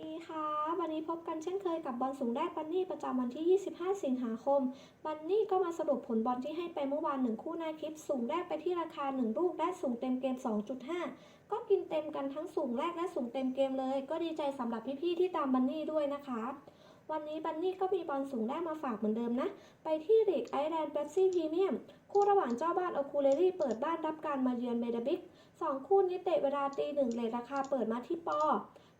ดีค่ะวันนี้พบกันเช่นเคยกับบอลสูงแรกบันนี่ประจำวันที่ 25 สิงหาคม บันนี่ก็มาสรุปผลบอลที่ให้ไปเมื่อวานหนึ่งคู่หน้าคลิป สูงแรกไปที่ราคา 1 ลูกและสูงเต็มเกม 2.5 ก็กินเต็มกันทั้งสูงแรกและสูงเต็มเกมเลย ก็ดีใจสำหรับพี่ๆที่ตามบันนี่ด้วยนะคะ วันนี้บันนี่ก็มีบอลสูงแรกมาฝากเหมือนเดิมนะ ไปที่ลีกไอร์แลนด์เบปซี่พรีเมียม คู่ระหว่างเจ้าบ้านโอคูเลรี่เปิดบ้านรับการมาเยือนเมดาบิกสองคู่นี้เตะเวลาตีหนึ่งเลทราคาเปิดมาที่ปอ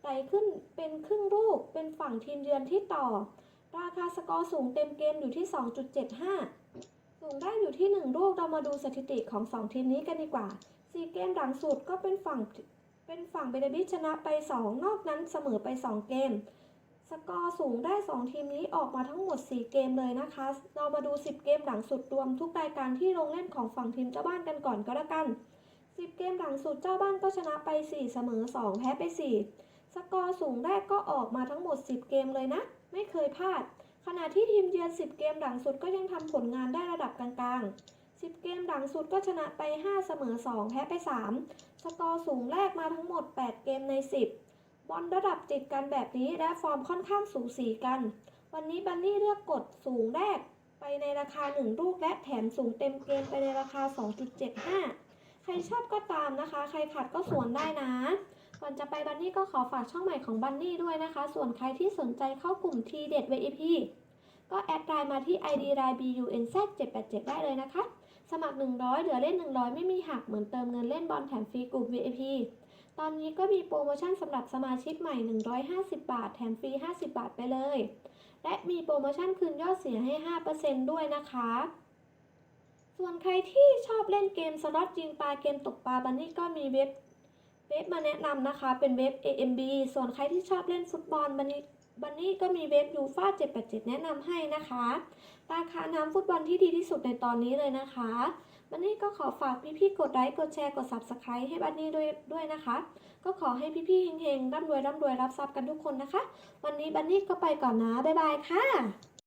ไหลขึ้นเป็นครึ่งลูกเป็นฝั่งทีมเยือนที่ต่อ ราคาสกอร์สูงเต็มเกมอยู่ที่ 2.75 สูงได้อยู่ที่ 1 ลูกเรามาดูสถิติของ 2 ทีมนี้กันดีกว่า4เกมหลังสุดก็เป็นฝั่งเป็นฝั่งเบเดบิกชนะไป 2 นอกนั้นเสมอไป 2 เกม สกอร์สูงได้ 2 ทีมนี้ออกมาทั้งหมด 4 เกมเลยนะคะ เรามาดู 10 เกมหลังสุดรวมทุกรายการที่ลงเล่นของฝั่งทีมเจ้าบ้านกันก่อนก็แล้วกัน 10 เกมหลังสุดเจ้าบ้านก็ชนะไป 4 เสมอ 2 แพ้ไป 4 สกอร์สูงแรกก็ออกมาทั้งหมด 10 เกมเลยนะ ไม่เคยพลาด ขณะที่ทีมเยือน 10 เกมหลังสุดก็ยังทำผลงานได้ระดับกลางๆ10 เกมหลังสุดก็ชนะไป 5 เสมอ 2 แพ้ไป 3 สกอร์สูงแรกมาทั้งหมด 8 เกมใน 10 บอลระดับติดกันแบบนี้และฟอร์มค่อนข้างสูสีกัน วันนี้บันนี่เลือกกดสูงแรก ไปในราคา 1 ลูกและแถมสูงเต็มเกมไปในราคา 2.75 ใครชอบก็ตามนะคะ ใครขัดก็สวนได้นะก่อนจะไปบันนี่ก็ขอฝากช่องใหม่ของบันนี่ด้วยนะคะ ส่วนใครที่สนใจเข้ากลุ่มทีเด็ด VIP ก็แอดไลน์มาที่ ID ราย BUNZ 787 ได้เลยนะคะ สมัคร 100 เหลือเล่น 100 ไม่มีหักเหมือนเติมเงินเล่นบอลแถมฟรีกลุ่ม VIP ตอนนี้ก็มีโปรโมชั่นสำหรับสมาชิกใหม่ 150 บาท แถมฟรี 50 บาทไปเลย และมีโปรโมชั่นคืนยอดเสียให้ 5%ด้วยนะคะ ส่วนใครที่ชอบเล่นเกมสล็อตยิงปลาเกมตกปลาบันนี่ก็มีเว็บเว็บมาแนะนำนะคะ เป็นเว็บ AMB ส่วนใครที่ชอบเล่นฟุตบอลบันนี่ บันนี่ก็มีเว็บยูฟ่า787 แนะนำให้นะคะ ราคาน้ำฟุตบอลที่ดีที่สุดในตอนนี้เลยนะคะ บันนี่ก็ขอฝากพี่ๆ กดไลค์ กดแชร์ กด Subscribe ให้บันนี่ด้วยด้วยนะคะ ก็ขอให้พี่ๆ เฮงๆ ร่ำรวยร่ำรวยรับทรัพย์กันทุกคนนะคะ วันนี้บันนี่ก็ไปก่อนนะ บ๊ายบายค่ะ